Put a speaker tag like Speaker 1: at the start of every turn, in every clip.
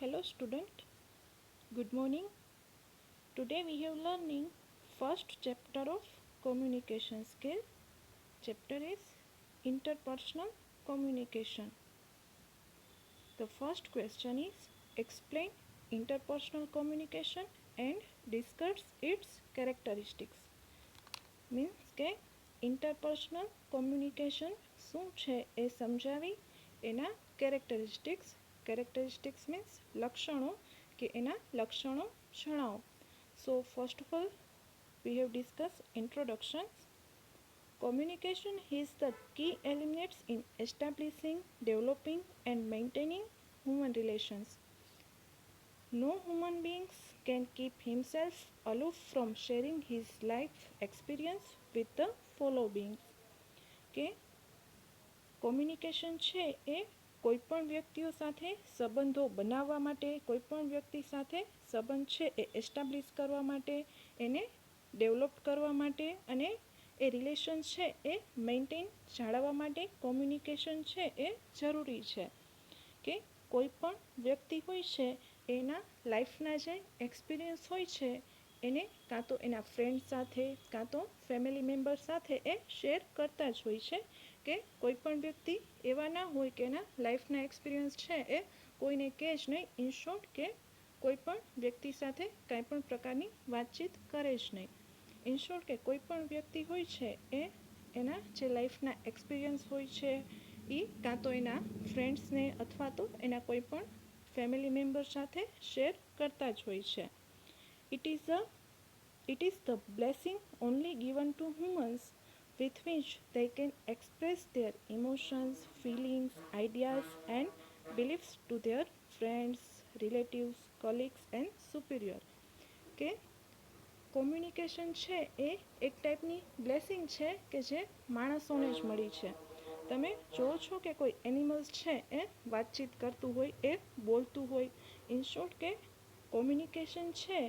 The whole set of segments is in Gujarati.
Speaker 1: Hello student, good morning. Today we have learning first chapter of communication skill. Chapter is interpersonal communication. The first question is explain interpersonal communication and discuss its characteristics. Means કે ઇન્ટરપર્સનલ કોમ્યુનિકેશન શું છે એ સમજાવી એના કેરેક્ટરિસ્ટિક્સ કેરેક્ટરિસ્ટિક્સ મીન્સ લક્ષણો કે એના લક્ષણો જણાવો so first of all we have discuss introduction communication is the key elements in establishing developing and maintaining human relations. No human beings can keep himself aloof from sharing his life experience with the follow beings. કે કોમ્યુનિકેશન છે એ કોઈ પણ વ્યક્તિઓ સાથે સંબંધો બનાવવા માટે કોઈ પણ વ્યક્તિ સાથે સંબંધ છે એ એસ્ટાબ્લિશ કરવા માટે, એને ડેવલપ કરવા માટે અને એ રિલેશન છે એ મેન્ટેન જાળવવા માટે કોમ્યુનિકેશન છે એ જરૂરી છે. કે કોઈ પણ વ્યક્તિ હોય છે, એના લાઈફના જે એક્સપિરિયન્સ હોય છે, એને કાં તો એના ફ્રેન્ડ સાથે, કાં તો ફેમિલી મેમ્બર સાથે એ શેર કરતા જ હોય છે. કે કોઈ પણ વ્યક્તિ એવા ના હોય કે એના લાઈફના એક્સપિરિયન્સ છે એ કોઈને કહે જ નહીં. ઇન શોર્ટ કે કોઈ પણ વ્યક્તિ સાથે કાંઈ પણ પ્રકારની વાતચીત કરે જ નહીં. ઇન શોર્ટ કે કોઈ પણ વ્યક્તિ હોય છે એ એના જે લાઈફના એક્સપિરિયન્સ હોય છે એ કાં તો એના ફ્રેન્ડ્સને અથવા તો એના કોઈ પણ ફેમિલી મેમ્બર સાથે શેર કરતા જ હોય છે. It is a it is the blessing only given to humans with which they can express their emotions, feelings, ideas, and beliefs to their friends, relatives, colleagues, and superior. કે કોમ્યુનિકેશન છે એ એક ટાઈપની બ્લેસિંગ છે કે જે માણસોને જ મળી છે તમે જુઓ છો કે કોઈ એનિમલ્સ છે એ વાતચીત કરતું હોય એ બોલતું હોય ઇન શોર્ટ કે કોમ્યુનિકેશન છે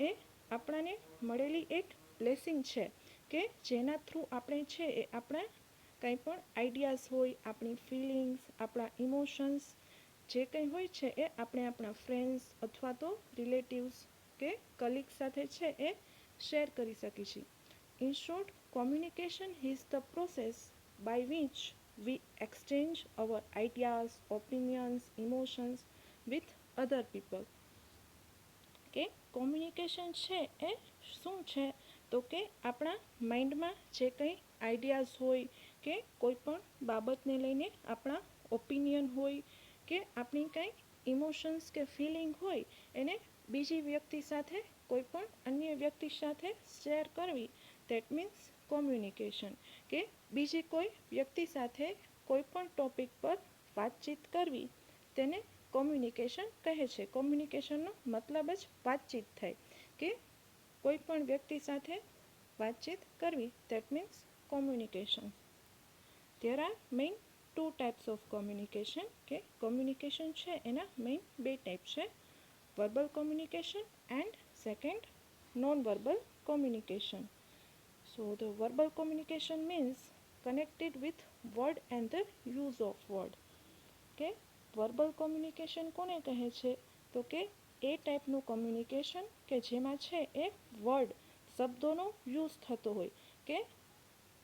Speaker 1: એ આપણાને મળેલી એક બ્લેસિંગ છે કે જેના થ્રુ આપણે છે એ આપણા કંઈ પણ આઈડિયાઝ હોય, આપણી ફિલિંગ્સ આપણા ઇમોશન્સ જે કંઈ હોય છે એ આપણે આપણા ફ્રેન્ડ્સ અથવા તો રિલેટિવ્સ કે કલીગ સાથે છે એ શેર કરી શકીએ છીએ in short communication is the process by which we exchange our ideas opinions emotions with other people કે કોમ્યુનિકેશન છે એ શું છે? તો કે આપણા માઇન્ડમાં જે કંઈ આઈડિયાઝ હોય કે કોઈ પણ બાબતને લઈને આપણા ઓપિનિયન હોય કે આપણી કંઈ ઇમોશન્સ કે ફિલિંગ હોય એને બીજી વ્યક્તિ સાથે, કોઈ પણ અન્ય વ્યક્તિ સાથે શેર કરવી દેટ મીન્સ કોમ્યુનિકેશન કે બીજી કોઈ વ્યક્તિ સાથે કોઈ પણ ટોપિક પર વાતચીત કરવી, તેને કોમ્યુનિકેશન કહે છે. કોમ્યુનિકેશનનો મતલબ જ વાતચીત થાય. કે કોઈ પણ વ્યક્તિ સાથે વાતચીત કરવી that means communication there are main two types of communication કે કોમ્યુનિકેશન છે એના મેઇન બે ટાઈપ છે verbal communication and second non verbal communication so the verbal communication means connected with word and the use of word કે વર્બલ કોમ્યુનિકેશન કોને કહે છે? તો કે એ ટાઈપનું કોમ્યુનિકેશન કે જેમાં છે એ વર્ડ શબ્દોનો યુઝ થતો હોય કે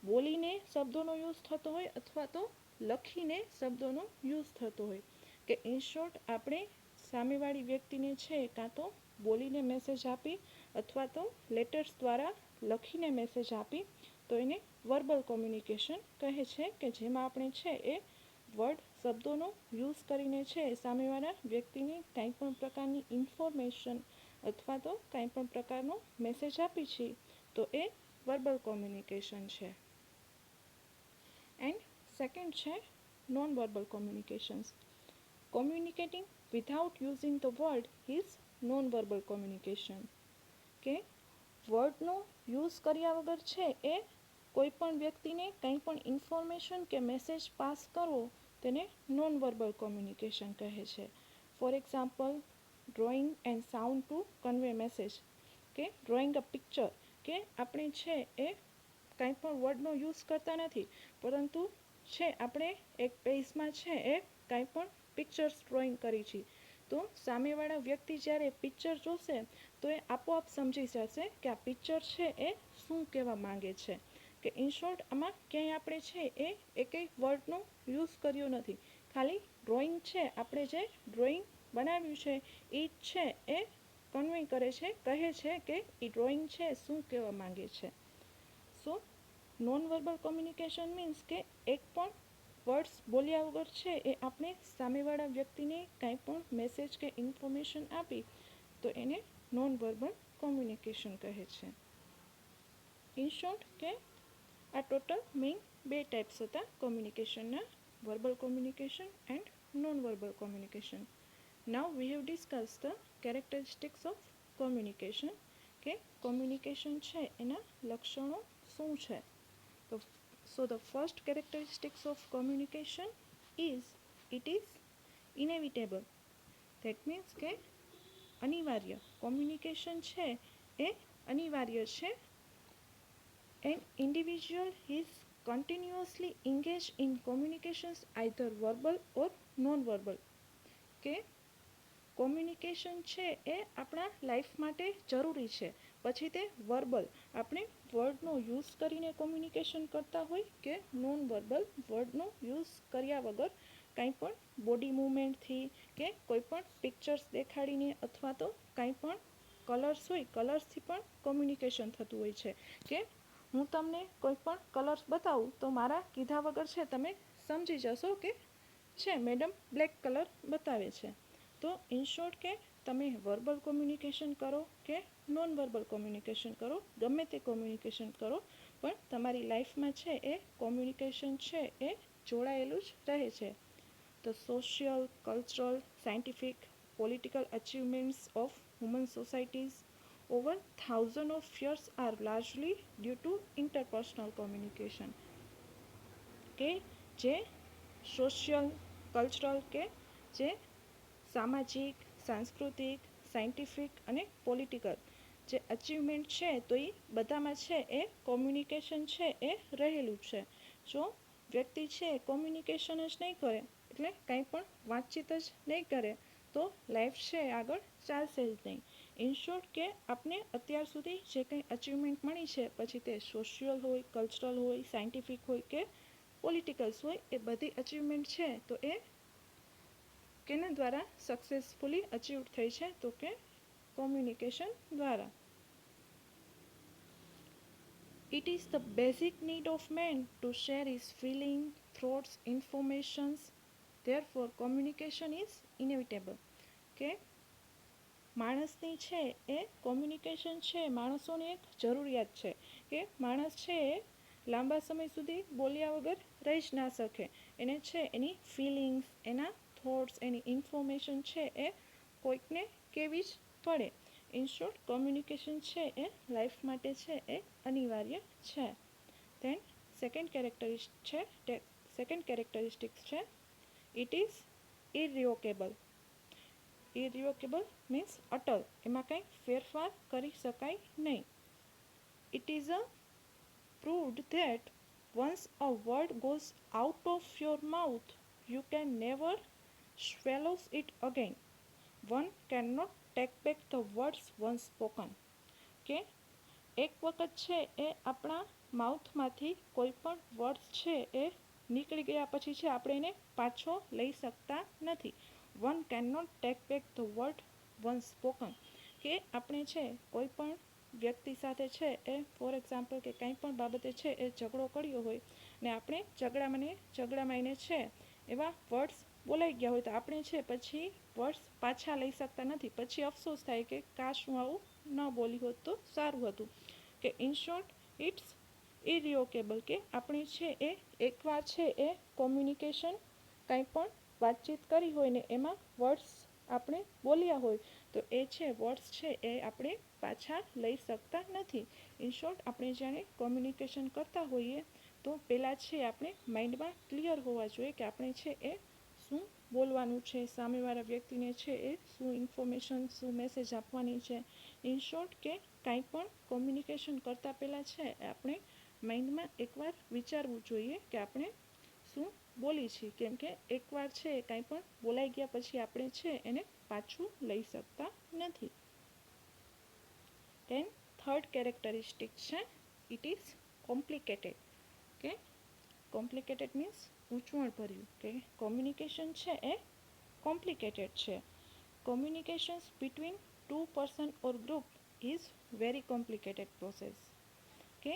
Speaker 1: બોલીને શબ્દોનો યુઝ થતો હોય અથવા તો લખીને શબ્દોનો યુઝ થતો હોય. કે ઇન શોર્ટ આપણે સામેવાળી વ્યક્તિને છે કાં તો બોલીને મેસેજ આપી અથવા તો લેટર્સ દ્વારા લખીને મેસેજ આપી તો એને વર્બલ કોમ્યુનિકેશન કહે છે કે જેમાં આપણે છે એ વર્ડ શબ્દોનો યુઝ કરીને છે, સામેવાળા વ્યક્તિને કાંઈ પણ પ્રકારની ઇન્ફોર્મેશન અથવા તો કાંઈ પણ પ્રકારનો મેસેજ આપી છીએ તો એ વર્બલ કોમ્યુનિકેશન છે. એન્ડ સેકન્ડ છે non verbal communications communicating without using the word is non verbal communication કે વર્ડનો યુઝ કર્યા વગર છે એ કોઈ પણ વ્યક્તિને કંઈ પણ ઇન્ફોર્મેશન કે મેસેજ પાસ કરવો તેને નોન વર્બલ કોમ્યુનિકેશન કહે છે. For example drawing and sound to convey message કે ડ્રોઈંગ અ પિક્ચર કે આપણે છે એ કાંઈ પણ વર્ડનો યુઝ કરતા નથી, પરંતુ છે આપણે એક પેજમાં છે એ કાંઈ પણ પિક્ચર્સ ડ્રોઈંગ કરી છીએ તો સામેવાળા વ્યક્તિ જ્યારે પિક્ચર જોશે, તો એ આપોઆપ સમજી જશે કે આ પિક્ચર છે એ શું કહેવા માંગે છે. કે ઇન શોર્ટ આમાં ક્યાંય આપણે છે એ એકેય વર્ડનો યુઝ કર્યો નથી. ખાલી ડ્રોઈંગ છે, આપણે જે ડ્રોઈંગ બનાવ્યું છે એ છે એ કન્વે કરે છે, કહે છે કે એ ડ્રોઈંગ છે, શું કહેવા માંગે છે. So non verbal communication means કે એક પણ વર્ડ્સ બોલ્યા વગર છે એ આપણે સામેવાળા વ્યક્તિને કાંઈ પણ મેસેજ કે ઇન્ફોર્મેશન આપી, તો એને નોન વર્બલ કોમ્યુનિકેશન કહે છે. ઇન શોર્ટ કે આ ટોટલ મેઇન બે ટાઈપ્સ હતા કોમ્યુનિકેશનના verbal communication and non verbal communication now we have discuss the characteristics of communication કે કોમ્યુનિકેશન છે એના લક્ષણો શું છે? તો so the first characteristics of communication is it is inevitable that means કે અનિવાર્ય. કોમ્યુનિકેશન છે એ અનિવાર્ય છે an individual is continuously engaged in communications, either verbal or non-verbal. કે કોમ્યુનિકેશન છે એ આપણા લાઈફ માટે જરૂરી છે. પછી તે વર્બલ આપણે વર્ડનો યુઝ કરીને કોમ્યુનિકેશન કરતા હોય કે નોન વર્બલ વર્ડનો યુઝ કર્યા વગર કાંઈ પણ બોડી મૂવમેન્ટથી કે કોઈ પણ પિક્ચર્સ દેખાડીને અથવા તો કાંઈ પણ કલર્સ હોય કલર્સથી પણ કોમ્યુનિકેશન થતું હોય છે. કે હું તમને કોઈ પણ કલર્સ બતાવું તો મારા કીધા વગર છે, તમે સમજી જશો કે છે, મેડમ બ્લેક કલર બતાવે છે. તો ઇન શોર્ટ કે તમે વર્બલ કોમ્યુનિકેશન કરો કે નોન વર્બલ કોમ્યુનિકેશન કરો, ગમે તે કોમ્યુનિકેશન કરો, પણ તમારી લાઈફમાં છે, એ કોમ્યુનિકેશન છે, એ જોડાયેલું જ રહે છે. તો social cultural scientific political achievements of human societies over thousand of years are largely due to interpersonal communication. કે જે સોશિયલ કલ્ચરલ કે જે સામાજિક, સાંસ્કૃતિક સાયન્ટિફિક અને પોલિટિકલ જે અચીવમેન્ટ છે તો એ બધામાં છે એ કોમ્યુનિકેશન છે એ રહેલું છે. જો વ્યક્તિ છે કોમ્યુનિકેશન જ નહીં કરે, એટલે કંઈ પણ વાતચીત જ નહીં કરે, તો લાઈફ છે આગળ ચાલશે જ નહીં. ઇન શોર્ટ કે આપને અત્યાર સુધી જે કંઈ અચીવમેન્ટ મળી છે પછી તે સોશિયલ હોય કલ્ચરલ હોય સાયન્ટિફિક હોય કે પોલિટિકલ્સ હોય એ બધી અચીવમેન્ટ છે તો એ કેના દ્વારા સક્સેસફુલી અચીવ થઈ છે તો કે કોમ્યુનિકેશન દ્વારા It is the basic need of man to share his feeling, thoughts, informations. Therefore, communication is inevitable. કે માણસની છે એ કોમ્યુનિકેશન છે, માણસોની એક જરૂરિયાત છે કે માણસ છે એ લાંબા સમય સુધી બોલ્યા વગર રહી જ ના શકે. એને છે એની ફિલિંગ્સ એના થોટ્સ એની ઇન્ફોર્મેશન છે એ કોઈકને કેવી જ પડે. ઇન કોમ્યુનિકેશન છે એ લાઈફ માટે છે એ અનિવાર્ય છે. ધેન સેકન્ડ કેરેક્ટરિસ્ટ છે સેકન્ડ કેરેક્ટરિસ્ટિક્સ છે. It is irrevocable irrevocable means Atal એમાં કંઈ ફેરફાર કરી શકાય નહીં it is a proved that once a word goes out of your mouth, you can never swallow it again. One cannot take back the words once spoken. કે એક વખત છે એ આપણા માઉથમાંથી કોઈ પણ વર્ડ્સ છે એ નીકળી ગયા પછી છે આપણે એને પાછો લઈ શકતા નથી one can not take back the word one spoken કે આપણે છે, કોઈ પણ વ્યક્તિ સાથે છે, એ ફોર એક્ઝામ્પલ કે કંઈ પણ બાબતે છે, એ ઝઘડો કર્યો હોય ને આપણે ઝઘડામાં ને ઝઘડામાં એને છે, એવા વર્ડ્સ બોલાઈ ગયા હોય તો આપણે છે પછી વર્ડ્સ પાછા લઈ શકતા નથી. પછી અફસોસ થાય કે કાશ હું આવું ન બોલી હોત તો સારું હતું. કે ઇન શોર્ટ ઇટ્સ ઇરિયોકેબલ કે આપણે છે એ એકવાર છે એ કોમ્યુનિકેશન કંઈ પણ વાતચીત કરી હોય ને એમાં વર્ડ્સ આપણે બોલ્યા હોય, તો એ છે વર્ડ્સ છે એ આપણે પાછા લઈ શકતા નથી. ઇન શોર્ટ આપણે જ્યારે કોમ્યુનિકેશન કરતા હોઈએ, તો પહેલાં છે આપણે માઇન્ડમાં ક્લિયર હોવા જોઈએ કે આપણે છે એ શું બોલવાનું છે, સામેવાળા વ્યક્તિને છે એ શું ઇન્ફોર્મેશન શું મેસેજ આપવાની છે. ઇન શોર્ટ કે કાંઈ પણ કોમ્યુનિકેશન કરતાં પહેલાં છે આપણે માઇન્ડમાં એકવાર વિચારવું જોઈએ કે આપણે શું બોલી છીએ કેમ કે એકવાર છે, કાંઈ પણ બોલાઈ ગયા પછી આપણે છે, એને પાછું લઈ શકતા નથી. Then થર્ડ કેરેક્ટરિસ્ટિક છે ઇટ ઇઝ કોમ્પ્લિકેટેડ કે કોમ્પ્લિકેટેડ મીન્સ ભર્યું કે કોમ્યુનિકેશન છે, એ કોમ્પ્લિકેટેડ છે. Communications between two person or group is very complicated process કે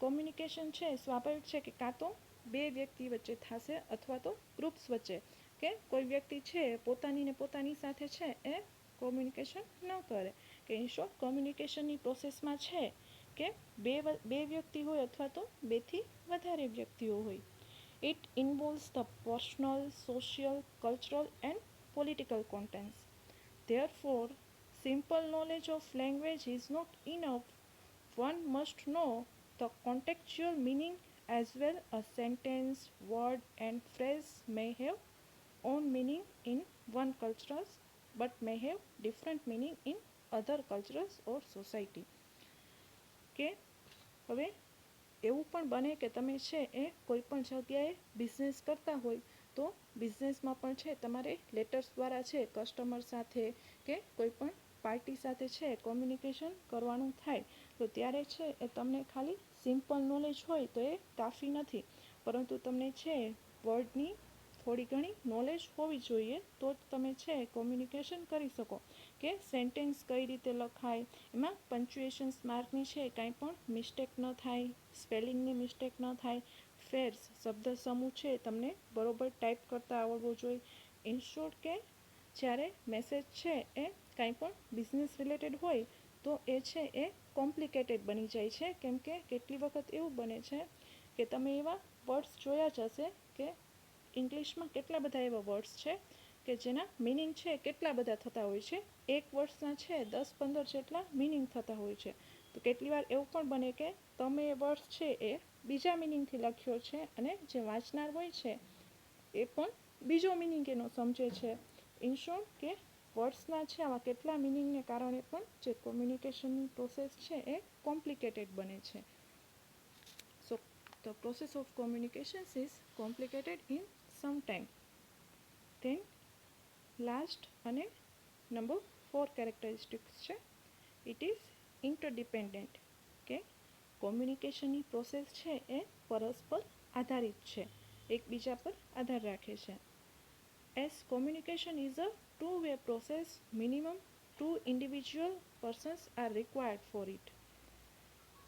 Speaker 1: કોમ્યુનિકેશન છે સ્વાભાવિક છે કે કાં તો બે વ્યક્તિ વચ્ચે થશે અથવા તો ગ્રુપ્સ વચ્ચે. કે કોઈ વ્યક્તિ છે, પોતાની ને પોતાની સાથે છે, એ કોમ્યુનિકેશન ન કરે. કે ઇન શોર્ટ કોમ્યુનિકેશનની પ્રોસેસમાં છે કે બે બે વ્યક્તિ હોય અથવા તો બેથી વધારે વ્યક્તિઓ હોય. It involves the personal social cultural and political contents therefore simple knowledge of language is not enough one must know the contextual meaning as well. A sentence, word, and phrase may have own meaning in one cultures but may have different meaning in other cultures or society. કે હવે એવું પણ બને કે તમે છે એ કોઈ પણ જગ્યાએ બિઝનેસ કરતા હોય તો બિઝનેસમાં પણ છે તમારે લેટર્સ દ્વારા છે કસ્ટમર સાથે કે કોઈ પણ પાર્ટી સાથે છે કોમ્યુનિકેશન કરવાનું થાય તો ત્યારે છે એ તમને ખાલી સિમ્પલ નોલેજ હોય તો એ કાફી નથી. પરંતુ તમને છે વર્ડની થોડી ઘણી નોલેજ હોવી જોઈએ તો જ તમે છે કોમ્યુનિકેશન કરી શકો. કે સેન્ટેન્સ કઈ રીતે લખાય, એમાં પંચ્યુએશન્સ માર્કની છે, કાંઈ પણ મિસ્ટેક ન થાય સ્પેલિંગની મિસ્ટેક ન થાય ફેર્સ શબ્દ સમૂહ છે, તમને બરોબર ટાઈપ કરતાં આવડવો જોઈએ. ઇન શોર્ટ કે જ્યારે મેસેજ છે એ કાંઈ પણ બિઝનેસ રિલેટેડ હોય તો એ છે એ કોમ્પ્લિકેટેડ બની જાય છે. કેમ કે કેટલી વખત એવું બને છે કે તમે એવા વર્ડ્સ જોયા જ હશે કે ઇંગ્લિશમાં કેટલા બધા એવા વર્ડ્સ છે કે જેના મિનિંગ છે કેટલા બધા થતા હોય છે. એક વર્ડ્સના છે દસ પંદર જેટલા મિનિંગ થતા હોય છે. તો કેટલી વાર એવું પણ બને કે તમે એ વર્ડ્સ છે એ બીજા મિનિંગથી લખ્યો છે અને જે વાંચનાર હોય છે એ પણ બીજો મિનિંગ એનો સમજે છે. ઇન કે વર્ડ્સના છે, આવા કેટલા મિનિંગને કારણે પણ જે કોમ્યુનિકેશનની પ્રોસેસ છે એ કોમ્પ્લિકેટેડ બને છે. So the process of communications is complicated in some time then last અને નંબર ફોર કેરેક્ટરિસ્ટિક્સ છે. ઇટ ઇઝ ઇન્ટરડિપેન્ડન્ટ કે કોમ્યુનિકેશનની પ્રોસેસ છે એ પરસ્પર આધારિત છે. એકબીજા પર આધાર રાખે છે. As communication is a two way process, minimum two individual persons are required for it.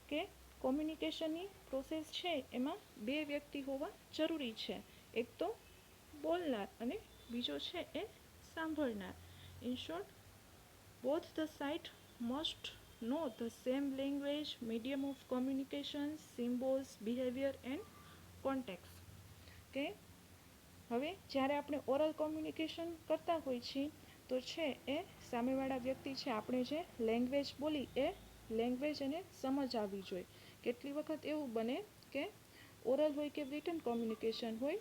Speaker 1: કે કોમ્યુનિકેશનની પ્રોસેસ છે, એમાં બે વ્યક્તિ હોવા જરૂરી છે. એક તો બોલનાર અને બીજો છે એ સાંભળનાર. In short both the side must know the same language medium of communication symbols behaviour and contact કે હવે જ્યારે આપણે ઓરલ કોમ્યુનિકેશન કરતા હોઈએ છીએ, તો છે એ સામેવાળા વ્યક્તિ છે, આપણે જે લેંગ્વેજ બોલી એ લેંગ્વેજ એને સમજ આવવી જોઈએ. કેટલી વખત એવું બને કે ઓરલ હોય કે રિટર્ન કોમ્યુનિકેશન હોય,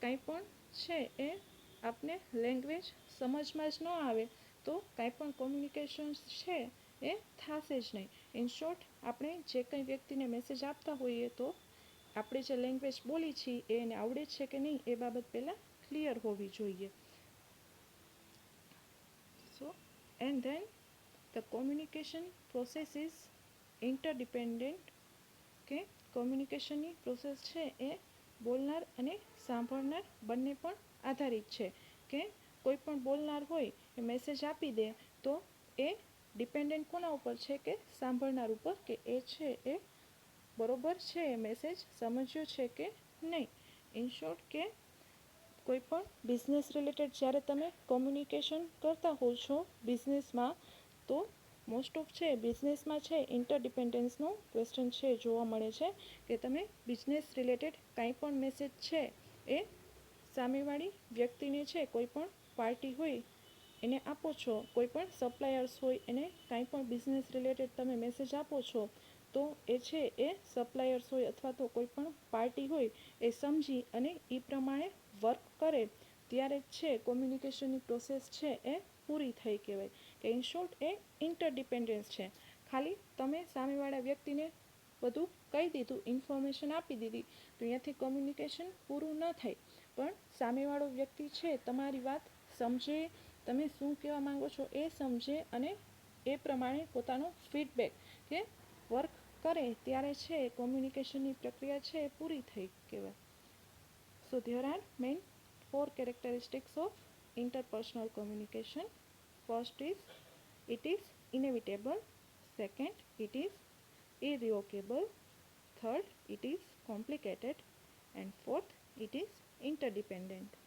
Speaker 1: કાંઈ પણ છે એ આપને લેંગ્વેજ સમજમાં જ ન આવે, તો કાંઈ પણ કોમ્યુનિકેશન છે એ થશે જ નહીં. ઇન શોર્ટ આપણે જે કંઈ વ્યક્તિને મેસેજ આપતા હોઈએ તો આપણે જે લેંગ્વેજ બોલી છીએ એ એને આવડે છે કે નહીં, એ બાબત પહેલાં ક્લિયર હોવી જોઈએ. So and then the communication process is interdependent કે કોમ્યુનિકેશનની પ્રોસેસ છે એ બોલનાર અને સાંભળનાર બંને પણ આધારિત છે. કે કોઈ પણ બોલનાર હોય, એ મેસેજ આપી દે, તો એ ડિપેન્ડન્ટ કોના ઉપર છે કે સાંભળનાર ઉપર, કે એ છે એ બરોબર છે એ મેસેજ સમજ્યો છે કે નહીં? ઇન શોર્ટ કે કોઈ પણ બિઝનેસ રિલેટેડ જ્યારે તમે કોમ્યુનિકેશન કરતા હો છો બિઝનેસમાં તો મોસ્ટ ઓફ છે બિઝનેસમાં છે ઇન્ટરડિપેન્ડન્સનું ક્વેશ્ચન છે, જોવા મળે છે કે તમે બિઝનેસ રિલેટેડ કાંઈ પણ મેસેજ છે એ સામેવાળી વ્યક્તિને છે કોઈ પણ પાર્ટી હોય, એને આપો છો. કોઈ પણ સપ્લાયર્સ હોય, એને કાંઈ પણ બિઝનેસ રિલેટેડ તમે મેસેજ આપો છો તો એ છે, એ સપ્લાયર્સ હોય અથવા તો કોઈ પણ પાર્ટી હોય, એ સમજી અને એ પ્રમાણે વર્ક કરે. ત્યારે છે કોમ્યુનિકેશનની પ્રોસેસ છે, એ પૂરી થઈ કહેવાય. કે ઇન શોર્ટ એ ઇન્ટરડિપેન્ડન્સ છે. ખાલી તમે સામેવાળા વ્યક્તિને બધું કહી દીધું ઇન્ફોર્મેશન આપી દીધી, તો અહીંયાથી કોમ્યુનિકેશન પૂરું ન થાય. પણ સામેવાળો વ્યક્તિ છે, તમારી વાત સમજે, તમે શું કહેવા માંગો છો એ સમજે અને એ પ્રમાણે પોતાનો ફીડબેક કે વર્ક કરે ત્યારે છે કોમ્યુનિકેશનની પ્રક્રિયા છે એ પૂરી થઈ કહેવાય so there are main four characteristics of interpersonal communication first is it is inevitable second it is irrevocable third it is complicated and fourth it is interdependent